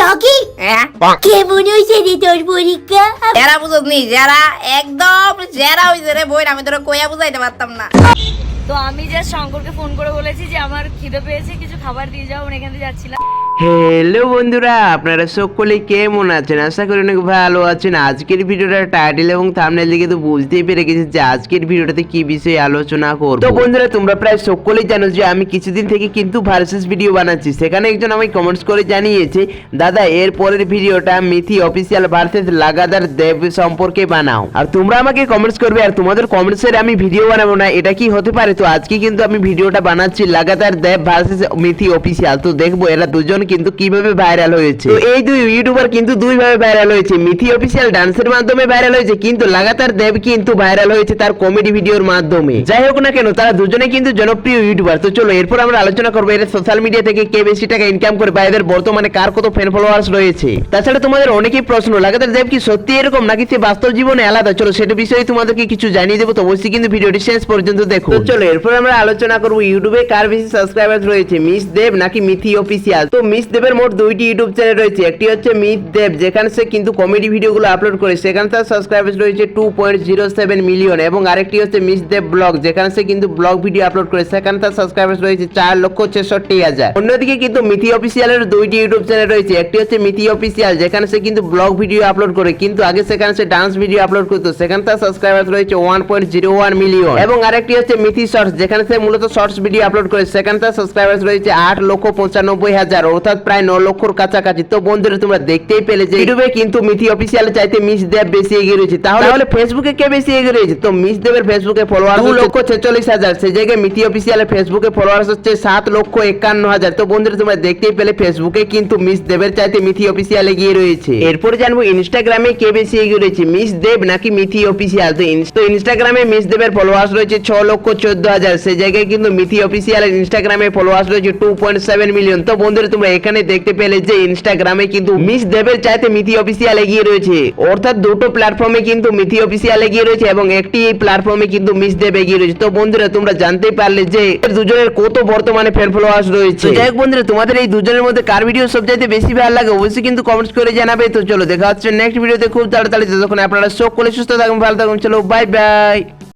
Talkie হ্যাঁ? কেমন হয়েছে রে তোর পরীক্ষা? যারা বুঝনি যারা একদম যারা হইছে রে বই আমি তোরা কইয়া বুঝাইতে পারতাম না। তো আমি জাস্ট শঙ্করকে ফোন করে বলেছি যে আমার খিদে পেয়েছে কিছু খাবার দিয়ে যাও এখান থেকে যাচ্ছিলাম। হ্যালো বন্ধুরা, আপনারা সকলে কেমন আছেন? আশা করি অনেক ভালো আছেন। আজকের ভিডিওটা টাইটেল এবং থাম্বনেল দিকে তো বুঝতেই পেরে গেছি যে আজকের ভিডিওটাতে কি বিষয়ে আলোচনা করব। তো বন্ধুরা, তোমরা প্রায় সকলেই জানো যে আমি কিছুদিন থেকে কিন্তু ভার্সেস ভিডিও বানাচ্ছি। সেখানে একজন আমাকে কমেন্টস করে জানিয়েছে, দাদা, এর পরের ভিডিওটা মিথি অফিসিয়াল ভার্সেস লাগাতার দেব সম্পর্কে বানাও। আর তোমরা আমাকে কমেন্টস করবে, আর তোমাদের কমেন্টসের আমি ভিডিও বানাবো না, এটা কি হতে পারে? তো আজকে কিন্তু আমি ভিডিওটা বানাচ্ছি লাগাতার দেব ভার্সেস মিথি অফিসিয়াল তো দেখব এরা দুজন কিন্তু কীভাবে ভাইরাল হয়েছে? তো এই দুই ইউটিউবার কিন্তু দুই ভাবে ভাইরাল হয়েছে। মিথি অফিসিয়াল ডান্সের মাধ্যমে ভাইরাল হয়েছে কিন্তু লাগাতার দেব কিন্তু ভাইরাল হয়েছে তার কমেডি ভিডিওর মাধ্যমে। যাই হোক না কেন তারা দুজনে কিন্তু জনপ্রিয় ইউটিউবার তো চলো এরপর আমরা আলোচনা করব এরা সোশ্যাল মিডিয়া থেকে কে বেশি টাকা ইনকাম করে বা এদের বর্তমানে কার কত ফ্যান ফলোয়ার্স রয়েছে। তাছাড়া তোমাদের অনেকেই প্রশ্ন লাগাতার দেব কি সত্যি এরকম নাকি সে বাস্তব জীবনে আলাদা? চলো সেটা বিষয়ে তোমাদেরকে কিছু জানিয়ে দেবো। তো অবশ্যই কিন্তু ভিডিওটি শেষ পর্যন্ত দেখো। চলো এরপর আমরা আলোচনা করব ইউটিউবে কার বেশি সাবস্ক্রাইবার রয়েছে মিস দেব নাকি মিথি অফিসিয়াল তো মিস দেবের মোট দুইটি ইউটিউব চ্যানেল রয়েছে। একটি হচ্ছে মিস দেব, যেখানে সে কিন্তু কমেডি ভিডিওগুলো আপলোড করে। সেখানে তার সাবস্ক্রাইবার রয়েছে two point zero seven million এবং আরেকটি হচ্ছে মিস দেব ব্লগ, যেখানে সে কিন্তু ব্লগ ভিডিও আপলোড করে। সেখানে তার সাবস্ক্রাইবার রয়েছে চার লক্ষ ছেষট্টি হাজার। অন্যদিকে কিন্তু মিথি অফিসিয়ালের দুইটি ইউটিউব চ্যানেল রয়েছে। একটি হচ্ছে মিথি অফিসিয়াল যেখানে সে কিন্তু ব্লগ ভিডিও আপলোড করে। কিন্তু আগে সেখানে সে ডান্স ভিডিও আপলোড করতো। সেখানে তার সাবস্ক্রাইবার রয়েছে one point zero one million এবং আরেকটি হচ্ছে মিথি শর্টস যেখানে সে মূলত শর্টস ভিডিও আপলোড করে। সেখানে তার সাবস্ক্রাইবার রয়েছে আট লক্ষ পঁচানব্বই হাজার। অর্থাৎ প্রায় ন লক্ষর কাছাকাছি। তো বন্ধুরা তোমরা দেখতেই পেলে যে ইউটিউবে কিন্তু মিথি অফিসিয়াল চাইতে মিস দেব বেশি এগিয়ে রয়েছে। তাহলে ফেসবুকে কে বেশি এগিয়ে রয়েছে? তো মিস দেবের ফেসবুকে ফলোয়ার দু লক্ষ ছেচল্লিশ হাজার। সেই জায়গায় মিথি অফিসিয়ালের ফেসবুকে ফলোয়ার্স হচ্ছে সাত লক্ষ একান্ন হাজার। তো বন্ধুরা তোমরা দেখতেই পেলে ফেসবুকে কিন্তু মিস দেবের চাইতে মিথি অফিসিয়াল এগিয়ে রয়েছে। এরপরে জানব ইনস্টাগ্রামে কে বেশি এগিয়ে রয়েছে? মিস দেব নাকি মিথি অফিসিয়াল তো ইনস্টাগ্রামে মিস দেবের ফলোয়ার্স রয়েছে ছ লক্ষ চোদ্দ হাজার। সেই জায়গায় কিন্তু মিথি অফিসিয়াল ইনস্টাগ্রামে ফলোয়ার্স রয়েছে টু পয়েন্ট সেভেন মিলিয়ন তো বন্ধুরা তোমরা এখানে দেখতে পেলে যে ইনস্টাগ্রামে কিন্তু মিস দেবের চাইতে মিথি অফিসিয়াল এগিয়ে রয়েছে। অর্থাৎ দুটো প্ল্যাটফর্মে কিন্তু মিথি অফিসিয়াল এগিয়ে রয়েছে এবং একটি এই প্ল্যাটফর্মে কিন্তু মিস দেব এগিয়ে রয়েছে। তো বন্ধুরা, তোমরা জানতেই পারলে যে দুজনের কত বর্তমানে ফ্যান ফলোয়ার্স রয়েছে। যাই হোক বন্ধুরা, তোমাদের এই দুজনের মধ্যে কার ভিডিও সবচাইতে বেশি ভালো লাগে অবশ্যই কিন্তু কমেন্টস করে জানাবে। তো চলো, দেখা হচ্ছে নেক্সট ভিডিওতে খুব তাড়াতাড়ি। ততক্ষণ আপনারা সকলে সুস্থ থাকুন, ভালো থাকুন। চলো বাই বাই